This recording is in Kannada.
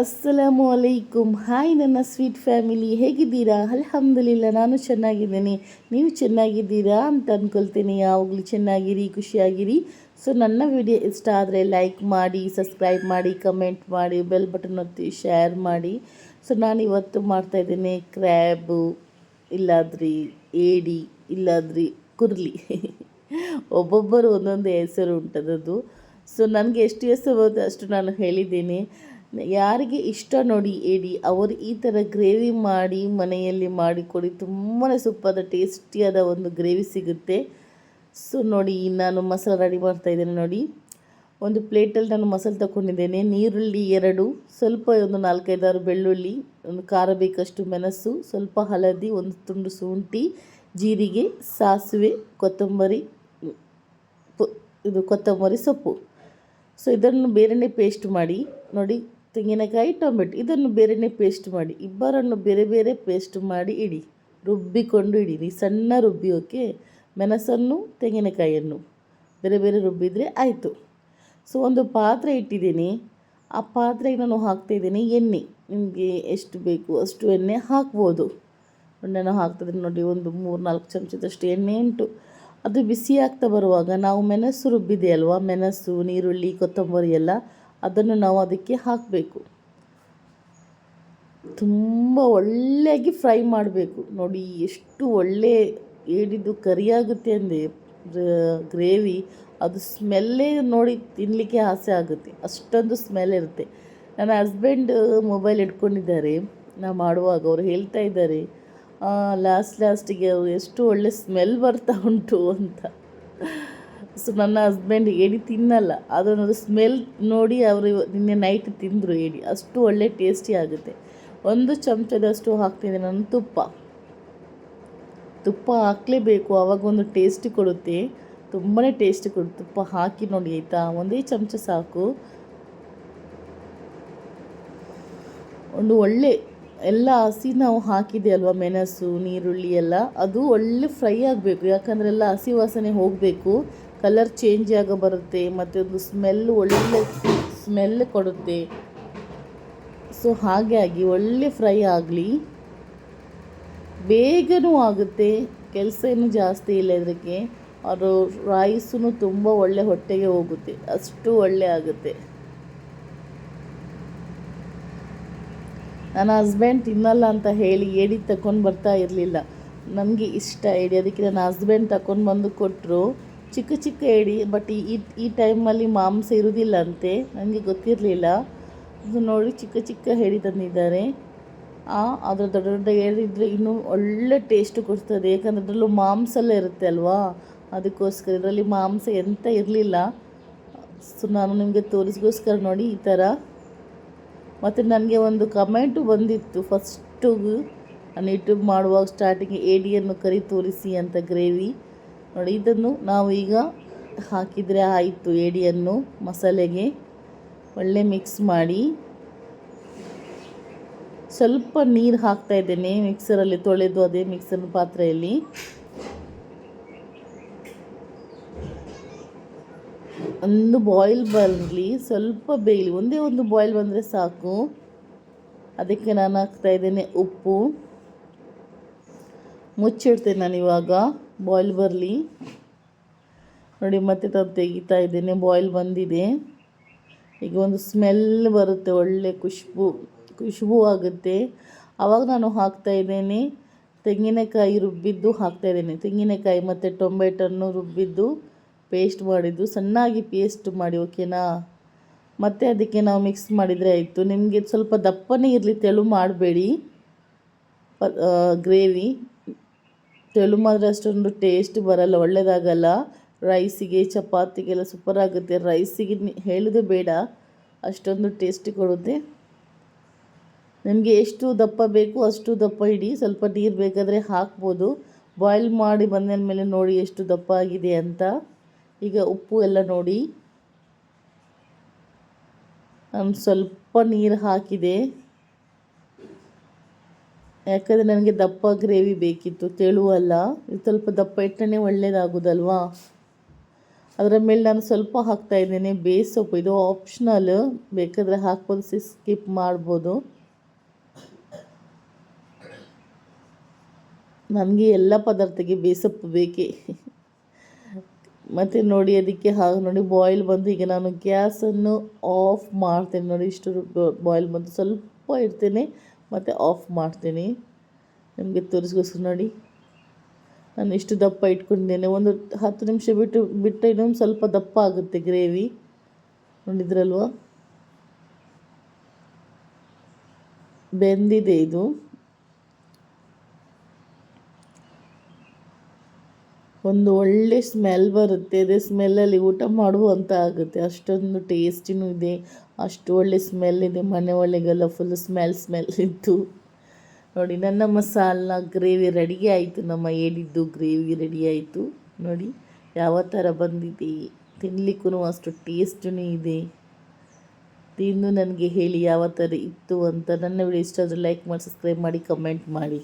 ಅಸ್ಸಲಾಮು ಅಲೈಕುಮ್ ಹಾಯ್ ನನ್ನ ಸ್ವೀಟ್ ಫ್ಯಾಮಿಲಿ ಹೇಗಿದ್ದೀರಾ? ಅಲ್ಹಮ್ದುಲಿಲ್ಲ, ನಾನು ಚೆನ್ನಾಗಿದ್ದೀನಿ. ನೀವು ಚೆನ್ನಾಗಿದ್ದೀರಾ ಅಂತ ಅಂದ್ಕೊಳ್ತೀನಿ ಯಾವಾಗಲೂ ಚೆನ್ನಾಗಿರಿ, ಖುಷಿಯಾಗಿರಿ. ಸೊ ನನ್ನ ವಿಡಿಯೋ ಇಷ್ಟ ಆದರೆ ಲೈಕ್ ಮಾಡಿ ಸಬ್ಸ್ಕ್ರೈಬ್ ಮಾಡಿ ಕಮೆಂಟ್ ಮಾಡಿ ಬೆಲ್ ಬಟನ್ ಒತ್ತಿ ಶೇರ್ ಮಾಡಿ. ಸೊ ನಾನು ಇವತ್ತು ಮಾಡ್ತಾಯಿದ್ದೀನಿ ಕ್ರ್ಯಾಬು ಇಲ್ಲಾದ್ರಿ ಏಡಿ, ಇಲ್ಲಾದ್ರಿ ಕುರ್ಲಿ. ಒಬ್ಬೊಬ್ಬರು ಒಂದೊಂದು ಹೆಸರು ಉಂಟದದು ಸೊ ನನಗೆ ಎಷ್ಟು ಹೆಸರು ಬರುತ್ತೆ ಅಷ್ಟು ನಾನು ಹೇಳಿದ್ದೀನಿ. ಯಾರಿಗೆ ಇಷ್ಟ ನೋಡಿ ಏಡಿ ಅವರು ಈ ಥರ ಗ್ರೇವಿ ಮಾಡಿ ಮನೆಯಲ್ಲಿ ಮಾಡಿಕೊಡಿ ತುಂಬಾ ಸೂಪಾದ ಟೇಸ್ಟಿಯಾದ ಒಂದು ಗ್ರೇವಿ ಸಿಗುತ್ತೆ. ಸೊ ನೋಡಿ, ನಾನು ಮಸಾಲೆ ರೆಡಿ ಮಾಡ್ತಾಯಿದ್ದೇನೆ ನೋಡಿ. ಒಂದು ಪ್ಲೇಟಲ್ಲಿ ನಾನು ಮಸಾಲೆ ತಗೊಂಡಿದ್ದೇನೆ ನೀರುಳ್ಳಿ ಎರಡು, ಸ್ವಲ್ಪ ಒಂದು ನಾಲ್ಕೈದಾರು ಬೆಳ್ಳುಳ್ಳಿ, ಒಂದು ಖಾರ ಬೇಕಷ್ಟು ಮೆಣಸು, ಸ್ವಲ್ಪ ಹಳದಿ, ಒಂದು ತುಂಡು ಶುಂಠಿ, ಜೀರಿಗೆ, ಸಾಸಿವೆ, ಕೊತ್ತಂಬರಿ ಇದು ಕೊತ್ತಂಬರಿ ಸೊಪ್ಪು. ಸೊ ಇದನ್ನು ಬೇರೆಯೇ ಪೇಸ್ಟ್ ಮಾಡಿ ನೋಡಿ. ತೆಂಗಿನಕಾಯಿ ಟೊಮೆಟೊ. ಇದನ್ನು ಬೇರೆಯೇ ಪೇಸ್ಟ್ ಮಾಡಿ, ಇಬ್ಬರನ್ನು ಬೇರೆ ಬೇರೆ ಪೇಸ್ಟ್ ಮಾಡಿ ಇಡಿ, ರುಬ್ಬಿಕೊಂಡು ಇಡೀರಿ ಸಣ್ಣ ರುಬ್ಬಿ ಓಕೆ ಮೆಣಸನ್ನು, ತೆಂಗಿನಕಾಯಿಯನ್ನು ಬೇರೆ ಬೇರೆ ರುಬ್ಬಿದರೆ ಆಯಿತು. ಸೊ ಒಂದು ಪಾತ್ರೆ ಇಟ್ಟಿದ್ದೀನಿ. ಆ ಪಾತ್ರೆಗೆ ನಾನು ಹಾಕ್ತಾಯಿದ್ದೀನಿ ಎಣ್ಣೆ. ನಿಮಗೆ ಎಷ್ಟು ಬೇಕು ಅಷ್ಟು ಎಣ್ಣೆ ಹಾಕ್ಬೋದು. ನಾನು ಹಾಕ್ತಿದ್ದೀನಿ ನೋಡಿ, ಒಂದು ಮೂರು ನಾಲ್ಕು ಚಮಚದಷ್ಟು ಎಣ್ಣೆ ಉಂಟು. ಅದು ಬಿಸಿ ಆಗ್ತಾ ಬರುವಾಗ ನಾವು ಮೆಣಸು ರುಬ್ಬಿದೆ ಅಲ್ವಾ ಮೆಣಸು ನೀರುಳ್ಳಿ ಕೊತ್ತಂಬರಿ ಎಲ್ಲ ಅದನ್ನು ನಾವು ಅದಕ್ಕೆ ಹಾಕಬೇಕು. ತುಂಬ ಒಳ್ಳೆಯಾಗಿ ಫ್ರೈ ಮಾಡಬೇಕು. ನೋಡಿ, ಎಷ್ಟು ಒಳ್ಳೆ ಏಡಿದ್ದು ಕರಿಯಾಗುತ್ತೆ ಅಂದರೆ ಗ್ರೇವಿ, ಅದು ಸ್ಮೆಲ್ಲೇ ನೋಡಿ ತಿನ್ನಲಿಕ್ಕೆ ಆಸೆ ಆಗುತ್ತೆ. ಅಷ್ಟೊಂದು ಸ್ಮೆಲ್ ಇರುತ್ತೆ. ನನ್ನ ಹಸ್ಬೆಂಡ್ ಮೊಬೈಲ್ ಇಟ್ಕೊಂಡಿದ್ದಾರೆ ನಾ ಮಾಡುವಾಗ ಅವರು ಹೇಳ್ತಾ ಇದ್ದಾರೆ ಲಾಸ್ಟ್, ಲಾಸ್ಟಿಗೆ ಅವರು ಎಷ್ಟು ಒಳ್ಳೆ ಸ್ಮೆಲ್ ಬರ್ತಾ ಉಂಟು ಅಂತ. ಸೊ ನನ್ನ ಹಸ್ಬೆಂಡ್ ಏಡಿ ತಿನ್ನಲ್ಲ. ಅದನ್ನದು ಸ್ಮೆಲ್ ನೋಡಿ ಅವರು ನಿನ್ನೆ ನೈಟ್ ತಿಂದರು ಏಡಿ ಅಷ್ಟು ಒಳ್ಳೆ ಟೇಸ್ಟಿ ಆಗುತ್ತೆ. ಒಂದು ಚಮಚದಷ್ಟು ಹಾಕ್ತಿದ್ದೆ ನಾನು ತುಪ್ಪ. ತುಪ್ಪ ಹಾಕಲೇಬೇಕು. ಆವಾಗ ಒಂದು ಟೇಸ್ಟ್ ಕೊಡುತ್ತೆ. ತುಂಬಾ ಟೇಸ್ಟ್ ಕೊಡುತ್ತೆ. ತುಪ್ಪ ಹಾಕಿ ನೋಡಿ, ಆಯಿತಾ? ಒಂದೇ ಚಮಚ ಸಾಕು. ಒಂದು ಒಳ್ಳೆ, ಎಲ್ಲ ಹಸಿ ನಾವು ಹಾಕಿದೆ ಅಲ್ವಾ? ಮೆಣಸು ನೀರುಳ್ಳಿ ಎಲ್ಲ. ಅದು ಒಳ್ಳೆ ಫ್ರೈ ಆಗಬೇಕು. ಯಾಕಂದರೆ ಎಲ್ಲ ಹಸಿ ವಾಸನೆ ಹೋಗಬೇಕು. ಕಲರ್ ಚೇಂಜ್ ಆಗ ಬರುತ್ತೆ, ಮತ್ತು ಅದು ಸ್ಮೆಲ್ ಒಳ್ಳೆ ಸ್ಮೆಲ್ ಕೊಡುತ್ತೆ. ಸೊ ಹಾಗಾಗಿ ಒಳ್ಳೆ ಫ್ರೈ ಆಗಲಿ, ಬೇಗನೂ ಆಗುತ್ತೆ, ಕೆಲಸ ಏನು ಜಾಸ್ತಿ ಇಲ್ಲ ಇದಕ್ಕೆ ಅದು ರೈಸೂ ತುಂಬ ಒಳ್ಳೆ ಹೊಟ್ಟೆಗೆ ಹೋಗುತ್ತೆ, ಅಷ್ಟು ಒಳ್ಳೆ ಆಗುತ್ತೆ. ನನ್ನ ಹಸ್ಬೆಂಡ್ ತಿನ್ನಲ್ಲ ಅಂತ ಹೇಳಿ ಏಡಿ ತಗೊಂಡು ಬರ್ತಾ ಇರಲಿಲ್ಲ. ನನಗೆ ಇಷ್ಟ, ಏಡಿ, ಅದಕ್ಕೆ ನನ್ನ ಹಸ್ಬೆಂಡ್ ತಗೊಂಡು ಬಂದು ಕೊಟ್ಟರು ಚಿಕ್ಕ ಚಿಕ್ಕ ಏಡಿ ಬಟ್ ಈ ಈ ಟೈಮಲ್ಲಿ ಮಾಂಸ ಇರೋದಿಲ್ಲ ಅಂತೆ ನನಗೆ ಗೊತ್ತಿರಲಿಲ್ಲ. ಇದು ನೋಡಿ ಚಿಕ್ಕ ಚಿಕ್ಕ ಏಡಿ ತಂದಿದ್ದಾರೆ. ಅದ್ರ ದೊಡ್ಡ ದೊಡ್ಡ ಏಡಿದ್ರೆ ಇನ್ನೂ ಒಳ್ಳೆ ಟೇಸ್ಟ್ ಕೊಡ್ತದೆ. ಯಾಕಂದರೆ ಅದರಲ್ಲೂ ಮಾಂಸ ಎಲ್ಲ ಇರುತ್ತೆ ಅಲ್ವಾ? ಅದಕ್ಕೋಸ್ಕರ ಇದರಲ್ಲಿ ಮಾಂಸ ಎಂತ ಇರಲಿಲ್ಲ. ಸೊ ನಾನು ನಿಮಗೆ ತೋರಿಸ್ಗೋಸ್ಕರ ನೋಡಿ ಈ ಥರ ಮತ್ತು ನನಗೆ ಒಂದು ಕಮೆಂಟು ಬಂದಿತ್ತು. ಫಸ್ಟು ನಾನು ಯೂಟ್ಯೂಬ್ ಮಾಡುವಾಗ ಸ್ಟಾರ್ಟಿಂಗ್ ಏಡಿಯನ್ನು ಕರಿ ತೋರಿಸಿ ಅಂತ ಗ್ರೇವಿ. ನೋಡಿ, ಇದನ್ನು ನಾವು ಈಗ ಹಾಕಿದರೆ ಆಯಿತು ಏಡಿಯನ್ನು ಮಸಾಲೆಗೆ. ಒಳ್ಳೆ ಮಿಕ್ಸ್ ಮಾಡಿ. ಸ್ವಲ್ಪ ನೀರು ಹಾಕ್ತಾ ಇದ್ದೇನೆ ಮಿಕ್ಸರಲ್ಲಿ ತೊಳೆದು ಅದೇ ಮಿಕ್ಸರ್ ಪಾತ್ರೆಯಲ್ಲಿ. ಒಂದು ಬಾಯ್ಲ್ ಬರಲಿ ಸ್ವಲ್ಪ ಬೇಯಲಿ, ಒಂದೇ ಒಂದು ಬಾಯ್ಲ್ ಬಂದರೆ ಸಾಕು. ಅದಕ್ಕೆ ನಾನು ಹಾಕ್ತಾ ಇದ್ದೇನೆ ಉಪ್ಪು. ಮುಚ್ಚಿಡ್ತೇನೆ ನಾನು ಇವಾಗ. ಬಾಯ್ಲ್ ಬರಲಿ. ನೋಡಿ, ಮತ್ತೆ ತಂದು ತೆಗಿತಾ ಇದ್ದೇನೆ. ಬಾಯ್ಲ್ ಬಂದಿದೆ. ಈಗ ಒಂದು ಸ್ಮೆಲ್ ಬರುತ್ತೆ, ಒಳ್ಳೆ ಖುಷ್ಬು ಖುಷ್ಬು ಆಗುತ್ತೆ. ಆವಾಗ ನಾನು ಹಾಕ್ತಾ ಇದ್ದೇನೆ. ತೆಂಗಿನಕಾಯಿ ರುಬ್ಬಿದ್ದು ಹಾಕ್ತಾ ಇದ್ದೇನೆ. ತೆಂಗಿನಕಾಯಿ ಮತ್ತು ಟೊಮೆಟೊನ್ನು ರುಬ್ಬಿದ್ದು ಪೇಸ್ಟ್ ಮಾಡಿದ್ದು, ಸಣ್ಣಾಗಿ ಪೇಸ್ಟ್ ಮಾಡಿ, ಓಕೆನಾ? ಮತ್ತು ಅದಕ್ಕೆ ನಾವು ಮಿಕ್ಸ್ ಮಾಡಿದರೆ ಆಯಿತು. ನಿಮಗೆ ಸ್ವಲ್ಪ ದಪ್ಪನೇ ಇರಲಿ, ತೆಳು ಮಾಡಬೇಡಿ. ಗ್ರೇವಿ. ತೆಳು ಮಾಡಿದ್ರೆ ಅಷ್ಟೊಂದು ಟೇಸ್ಟ್ ಬರಲ್ಲ ಒಳ್ಳೆಯದಾಗಲ್ಲ ರೈಸಿಗೆ ಚಪಾತಿಗೆಲ್ಲ ಸೂಪರ್ ಆಗುತ್ತೆ. ರೈಸಿಗೆ ಹೇಳೋದು ಬೇಡ, ಅಷ್ಟೊಂದು ಟೇಸ್ಟಿ ಕೊಡುತ್ತೆ. ನಿಮಗೆ ಎಷ್ಟು ದಪ್ಪ ಬೇಕು ಅಷ್ಟು ದಪ್ಪ ಇಡಿ, ಸ್ವಲ್ಪ ನೀರು ಬೇಕಾದರೆ ಹಾಕ್ಬೋದು. ಬಾಯ್ಲ್ ಮಾಡಿ ಬಂದ ಮೇಲೆ ನೋಡಿ ಎಷ್ಟು ದಪ್ಪ ಆಗಿದೆ ಅಂತ. ಈಗ ಉಪ್ಪು ಎಲ್ಲ ನೋಡಿ. ನಾನು ಸ್ವಲ್ಪ ನೀರು ಹಾಕಿದೆ. ಯಾಕಂದರೆ ನನಗೆ ದಪ್ಪ ಗ್ರೇವಿ ಬೇಕಿತ್ತು, ತೆಳುವಲ್ಲ, ಇದು ಸ್ವಲ್ಪ ದಪ್ಪ ಇಟ್ಟರೆ ಒಳ್ಳೆಯದಾಗೋದಲ್ವಾ ಅದರ ಮೇಲೆ ನಾನು ಸ್ವಲ್ಪ ಹಾಕ್ತಾ ಇದ್ದೇನೆ ಬೇಸೊಪ್ಪು ಇದು ಆಪ್ಷನಲ್ ಬೇಕಾದರೆ ಹಾಕ್ಬೋದು ಸ್ಕಿಪ್ ಮಾಡ್ಬೋದು. ನನಗೆ ಎಲ್ಲ ಪದಾರ್ಥಕ್ಕೆ ಬೇಸೊಪ್ಪು ಬೇಕೇ. ಮತ್ತು ನೋಡಿ, ಅದಕ್ಕೆ ಹಾಗೆ ನೋಡಿ ಬಾಯ್ಲ್ ಬಂದು ಈಗ ನಾನು ಗ್ಯಾಸನ್ನು ಆಫ್ ಮಾಡ್ತೇನೆ ನೋಡಿ, ಇಷ್ಟು ಬಾಯ್ಲ್ ಬಂದು ಸ್ವಲ್ಪ ಇಡ್ತೇನೆ. ಮತ್ತು ಆಫ್ ಮಾಡ್ತೀನಿ. ನಿಮಗೆ ತೋರಿಸ್ಕೋಸ್ಕರ ನೋಡಿ. ನಾನು ಇಷ್ಟು ದಪ್ಪ ಇಟ್ಕೊಂಡಿದ್ದೇನೆ. ಒಂದು ಹತ್ತು ನಿಮಿಷ ಬಿಟ್ಟು ಬಿಟ್ಟು ಇನ್ನೊಂದು ಸ್ವಲ್ಪ ದಪ್ಪ ಆಗುತ್ತೆ ಗ್ರೇವಿ. ನೋಡಿದ್ರಲ್ವ ಬೆಂದಿದೆ ಇದು. ಒಂದು ಒಳ್ಳೆ ಸ್ಮೆಲ್ ಬರುತ್ತೆ. ಅದೇ ಸ್ಮೆಲ್ಲಲ್ಲಿ ಊಟ ಮಾಡುವಂತ ಆಗುತ್ತೆ. ಅಷ್ಟೊಂದು ಟೇಸ್ಟಿನೂ ಇದೆ. ಅಷ್ಟು ಒಳ್ಳೆ ಸ್ಮೆಲ್ ಇದೆ. ಮನೆ ಒಳಗೆಲ್ಲ ಫುಲ್ ಸ್ಮೆಲ್ ಸ್ಮೆಲ್ ಇತ್ತು ನೋಡಿ, ನನ್ನ ಮಸಾಲ ಗ್ರೇವಿ ರೆಡಿ ಆಯಿತು. ನಮ್ಮ ಹೇಳಿದ್ದು ಗ್ರೇವಿ ರೆಡಿ ಆಯಿತು. ನೋಡಿ, ಯಾವ ಥರ ಬಂದಿದೆ. ತಿನ್ನಲಿಕ್ಕೂ ಅಷ್ಟು ಟೇಸ್ಟೂ ಇದೆ. ತಿಂದು ನನಗೆ ಹೇಳಿ ಯಾವ ಥರ ಇತ್ತು ಅಂತ. ನನ್ನ ವಿಡಿಯೋ ಇಷ್ಟ ಆದರೆ ಲೈಕ್ ಮಾಡಿ ಸಬ್ಸ್ಕ್ರೈಬ್ ಮಾಡಿ ಕಮೆಂಟ್ ಮಾಡಿ.